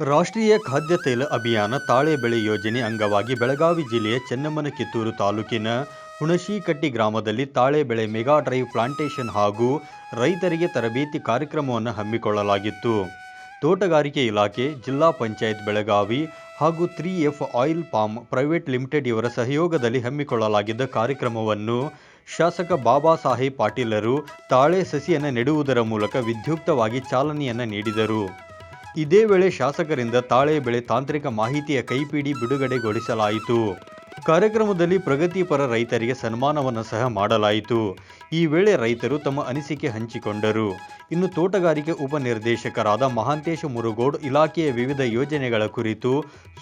ರಾಷ್ಟ್ರೀಯ ಖಾದ್ಯ ತೈಲ ಅಭಿಯಾನ ತಾಳೆ ಬೆಳೆ ಯೋಜನೆ ಅಂಗವಾಗಿ ಬೆಳಗಾವಿ ಜಿಲ್ಲೆಯ ಚೆನ್ನಮ್ಮನ ಕಿತ್ತೂರು ತಾಲೂಕಿನ ಹುಣಶಿಕಟ್ಟಿ ಗ್ರಾಮದಲ್ಲಿ ತಾಳೆ ಬೆಳೆ ಮೆಗಾ ಡ್ರೈವ್ ಪ್ಲಾಂಟೇಶನ್ ಹಾಗೂ ರೈತರಿಗೆ ತರಬೇತಿ ಕಾರ್ಯಕ್ರಮವನ್ನು ಹಮ್ಮಿಕೊಳ್ಳಲಾಗಿತ್ತು. ತೋಟಗಾರಿಕೆ ಇಲಾಖೆ, ಜಿಲ್ಲಾ ಪಂಚಾಯತ್ ಬೆಳಗಾವಿ ಹಾಗೂ three F oil palm private limited ಇವರ ಸಹಯೋಗದಲ್ಲಿ ಹಮ್ಮಿಕೊಳ್ಳಲಾಗಿದ್ದ ಕಾರ್ಯಕ್ರಮವನ್ನು ಶಾಸಕ ಬಾಬಾ ಸಾಹೇಬ್ ಪಾಟೀಲರು ತಾಳೆ ಸಸಿಯನ್ನು ನೆಡುವುದರ ಮೂಲಕ ವಿದ್ಯುಕ್ತವಾಗಿ ಚಾಲನೆಯನ್ನು ನೀಡಿದರು. ಇದೇ ವೇಳೆ ಶಾಸಕರಿಂದ ತಾಳೆ ಬೆಳೆ ತಾಂತ್ರಿಕ ಮಾಹಿತಿಯ ಕೈಪಿಡಿ ಬಿಡುಗಡೆಗೊಳಿಸಲಾಯಿತು. ಕಾರ್ಯಕ್ರಮದಲ್ಲಿ ಪ್ರಗತಿಪರ ರೈತರಿಗೆ ಸನ್ಮಾನವನ್ನು ಸಹ ಮಾಡಲಾಯಿತು. ಈ ವೇಳೆ ರೈತರು ತಮ್ಮ ಅನಿಸಿಕೆ ಹಂಚಿಕೊಂಡರು. ಇನ್ನು ತೋಟಗಾರಿಕೆ ಉಪನಿರ್ದೇಶಕರಾದ ಮಹಾಂತೇಶ ಮುರುಗೋಡ್ ಇಲಾಖೆಯ ವಿವಿಧ ಯೋಜನೆಗಳ ಕುರಿತು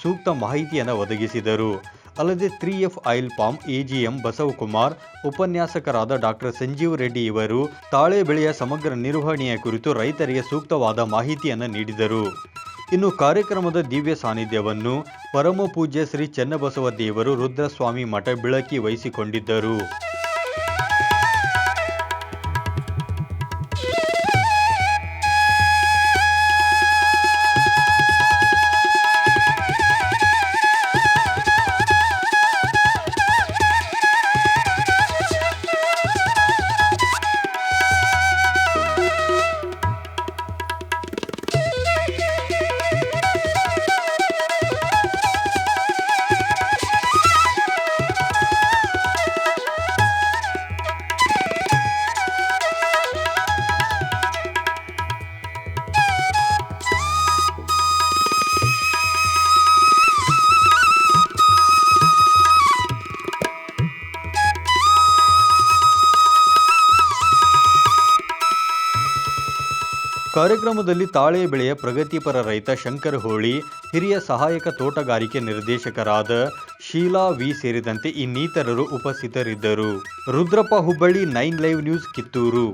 ಸೂಕ್ತ ಮಾಹಿತಿಯನ್ನು ಒದಗಿಸಿದರು. ಅಲ್ಲದೆ three F oil palm AGM Basavakumar, ಉಪನ್ಯಾಸಕರಾದ ಡಾಕ್ಟರ್ ಸಂಜೀವ್ ರೆಡ್ಡಿ ಇವರು ತಾಳೆ ಬೆಳೆಯ ಸಮಗ್ರ ನಿರ್ವಹಣೆಯ ಕುರಿತು ರೈತರಿಗೆ ಸೂಕ್ತವಾದ ಮಾಹಿತಿಯನ್ನು ನೀಡಿದರು. ಇನ್ನು ಕಾರ್ಯಕ್ರಮದ ದಿವ್ಯ ಸಾನ್ನಿಧ್ಯವನ್ನು ಪರಮ ಪೂಜ್ಯ ಶ್ರೀ ಚನ್ನಬಸವ ದೇವರು ರುದ್ರಸ್ವಾಮಿ ಮಠ ಬಿಳಕಿ ವಹಿಸಿಕೊಂಡಿದ್ದರು. ಕಾರ್ಯಕ್ರಮದಲ್ಲಿ ತಾಳೆ ಬೆಳೆಯ ಪ್ರಗತಿಪರ ರೈತ ಶಂಕರ್ ಹೋಳಿ, ಹಿರಿಯ ಸಹಾಯಕ ತೋಟಗಾರಿಕೆ ನಿರ್ದೇಶಕರಾದ ಶೀಲಾ ವಿ ಸೇರಿದಂತೆ ಇನ್ನಿತರರು ಉಪಸ್ಥಿತರಿದ್ದರು. Rudrappa Hubballi nine live news Kittur.